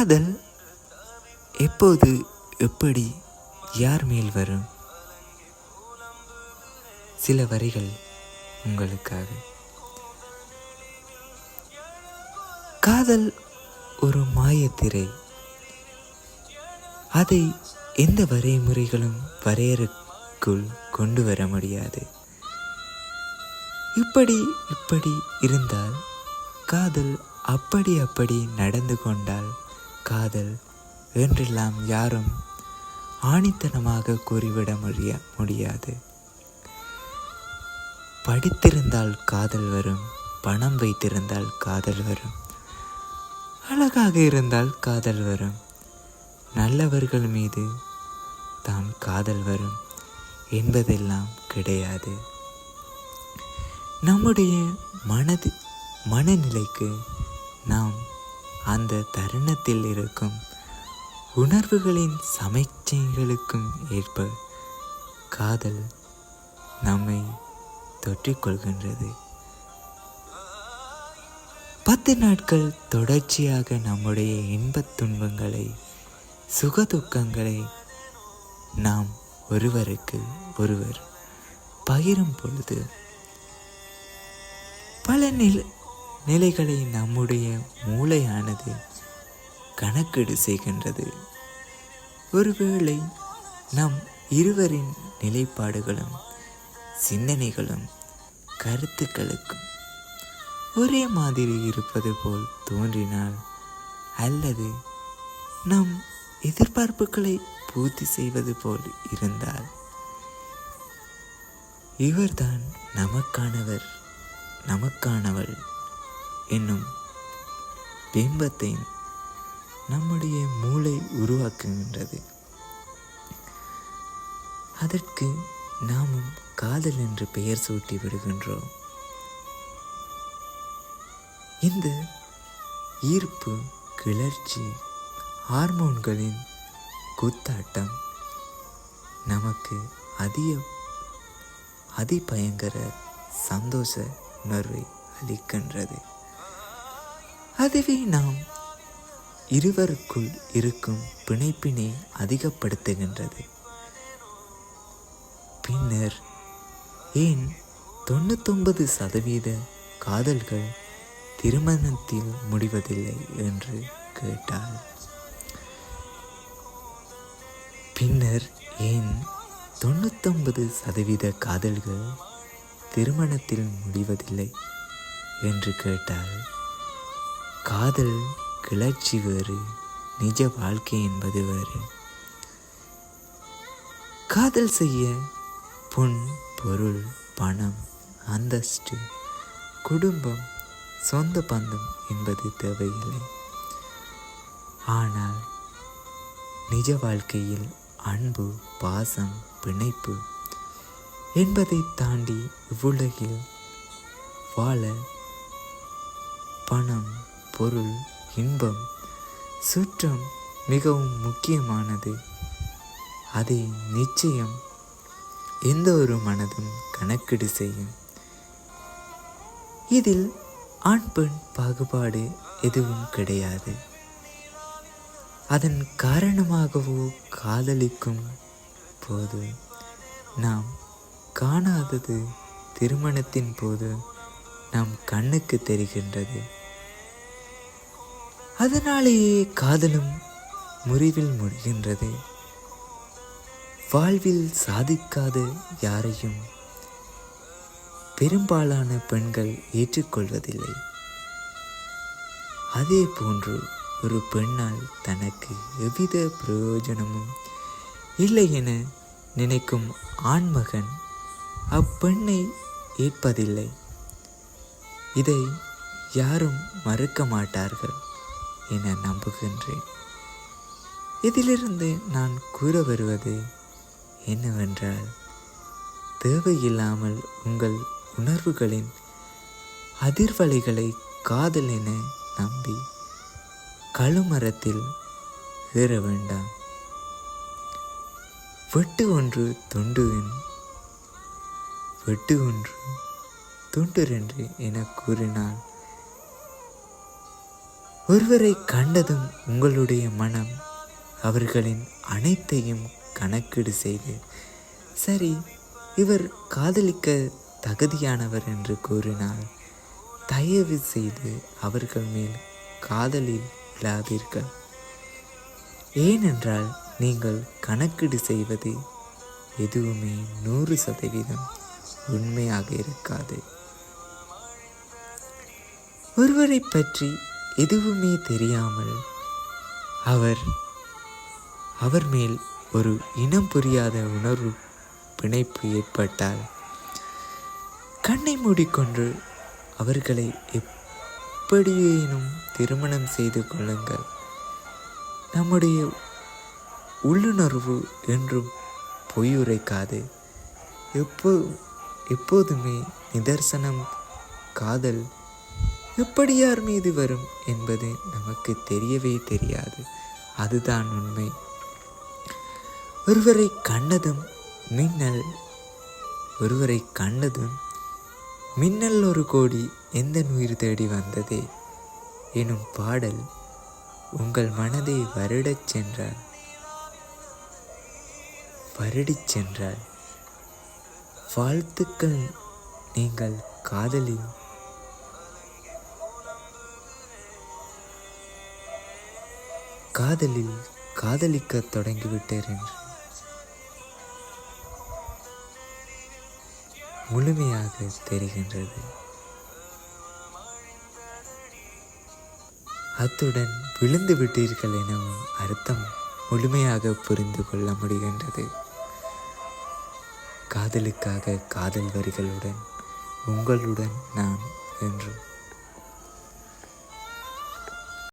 காதல் எப்போது எப்படி யார் மேல் வரும்? சில வரிகள் உங்களுக்காக. காதல் ஒரு மாயத்திரை அதை எந்த வரைமுறைகளும் வரையறுக்குள் கொண்டு வர முடியாது. இப்படி இப்படி இருந்தால் காதல் அப்படி அப்படி நடந்து கொண்டால் காதல் என்றெல்லாம் யாரும் ஆணித்தனமாக கூறிவிட முடிய முடியாது. படித்திருந்தால் காதல் வரும் பணம் வைத்திருந்தால் காதல் வரும் அழகாக இருந்தால் காதல் வரும். நல்லவர்கள் மீது தான் காதல் வரும் என்பதெல்லாம் கிடையாது. நம்முடைய மனது மனநிலைக்கு நாம் அந்த தருணத்தில் இருக்கும் உணர்வுகளின் சமைச்சைகளுக்கும் ஏற்ப காதல் நம்மை தொற்றிக்கொள்கின்றது. பத்து நாட்கள் தொடர்ச்சியாக நம்முடைய இன்பத் துன்பங்களை சுகதுக்கங்களை நாம் ஒருவருக்கு ஒருவர் பகிரும் பொழுது பல நில நிலைகளை நம்முடைய மூளையானது கணக்கீடு செய்கின்றது. ஒருவேளை நம் இருவரின் நிலைப்பாடுகளும் சிந்தனைகளும் கருத்துக்களுக்கும் ஒரே மாதிரி இருப்பது போல் தோன்றினால் அல்லது நம் எதிர்பார்ப்புகளை பூர்த்தி செய்வது போல் இருந்தால் இவர்தான் நமக்கானவர் நமக்கானவள். என்னும் பிம்பத்தை நம்முடைய மூளை உருவாக்குகின்றது. அதற்கு நாமும் காதல் என்று பெயர் சூட்டி விடுகின்றோம். இந்த ஈர்ப்பு கிளர்ச்சி ஹார்மோன்களின் குத்தாட்டம் நமக்கு அதிக அதிபயங்கர சந்தோஷ உணர்வை அளிக்கின்றது. அதுவே நாம் இருவருக்குள் இருக்கும் பிணைப்பினை அதிகப்படுத்துகின்றது. பின்னர் ஏன் தொண்ணூத்தொன்பது சதவீத காதல்கள் திருமணத்தில் முடிவதில்லை என்று கேட்டாள். பின்னர் ஏன் தொண்ணூத்தொன்பது சதவீத காதல்கள் திருமணத்தில் முடிவதில்லை என்று கேட்டால் காதல் கிளர்ச்சி வேறு நிஜ வாழ்க்கை என்பது வேறு. காதல் செய்ய பொன் பொருள் பணம் அந்தஸ்து குடும்பம் சொந்த பந்தம் என்பது தேவையில்லை. ஆனால் நிஜ வாழ்க்கையில் அன்பு பாசம் பிணைப்பு என்பதை தாண்டி இவ்வுலகில் வாழ பணம் பொருள் இன்பம் சுற்றம் மிகவும் முக்கியமானது. அதை நிச்சயம் எந்த ஒரு மனதும் கணக்கீடு செய்யும். இதில் ஆண் பெண் பாகுபாடு எதுவும் கிடையாது. அதன் காரணமாகவோ காதலிக்கும் போது நாம் காணாதது திருமணத்தின் போது நம் கண்ணுக்கு தெரிகின்றது. அதனாலேயே காதலும் முறிவில் முடிகின்றது. வாழ்வில் சாதிக்காத யாரையும் பெரும்பாலான பெண்கள் ஏற்றுக்கொள்வதில்லை. அதே போன்று ஒரு பெண்ணால் தனக்கு எவ்வித பிரயோஜனமும் இல்லை என நினைக்கும் ஆண்மகன் அப்பெண்ணை ஏற்பதில்லை. இதை யாரும் மறுக்க மாட்டார்கள். என நம்புகின்றேன். இதிலிருந்து நான் கூற வருவது என்னவென்றால் தேவையில்லாமல் உங்கள் உணர்வுகளின் அதிர்வலைகளை காதல் என நம்பி கழுமரத்தில் ஏற வேண்டாம். வெட்டு ஒன்று தொண்டு வெட்டு ஒன்று துண்டு என கூறினால் ஒருவரை கண்டதும் உங்களுடைய மனம் அவர்களின் அனைத்தையும் கணக்கீடு செய்து சரி இவர் காதலிக்க தகுதியானவர் என்று கூறினால் தயவு செய்து அவர்கள் மேல் காதலில் விழாதீர்கள் ஏனென்றால் நீங்கள் கணக்கீடு செய்வது எதுவுமே நூறு சதவீதம் உண்மையாக இருக்காது. ஒருவரை பற்றி எதுவுமே தெரியாமல் அவர் அவர் மேல் ஒரு இனம் புரியாத உணர்வு பிணைப்பு ஏற்பட்டால் கண்ணை மூடிக்கொண்டு அவர்களை எப்படியேனும் திருமணம் செய்து கொள்ளுங்கள். நம்முடைய உள்ளுணர்வு என்றும் பொய்யுரைக்காது. எப்போ எப்போதுமே நிதர்சனம் காதல் எப்படி யார் மீது வரும் என்பது நமக்கு தெரியவே தெரியாது. அதுதான் உண்மை. ஒருவரை கண்டதும் மின்னல் ஒருவரை கண்டதும் மின்னல் ஒரு கோடி எந்த உயிர் தேடி வந்ததே? எனும் பாடல் உங்கள் மனதை வருடச் சென்றால் வருடிச் சென்றால். வாழ்த்துக்கள் நீங்கள் காதலில் காதலில் காதலிக்க தொடங்கிவிட்டேன் என்று. முழுமையாக தெரிகின்றது. அத்துடன் விழுந்து விட்டீர்கள் எனவும் அர்த்தம் முழுமையாக புரிந்து கொள்ள முடிகின்றது. காதலுக்காக காதல் வரிகளுடன் உங்களுடன் நான் என்று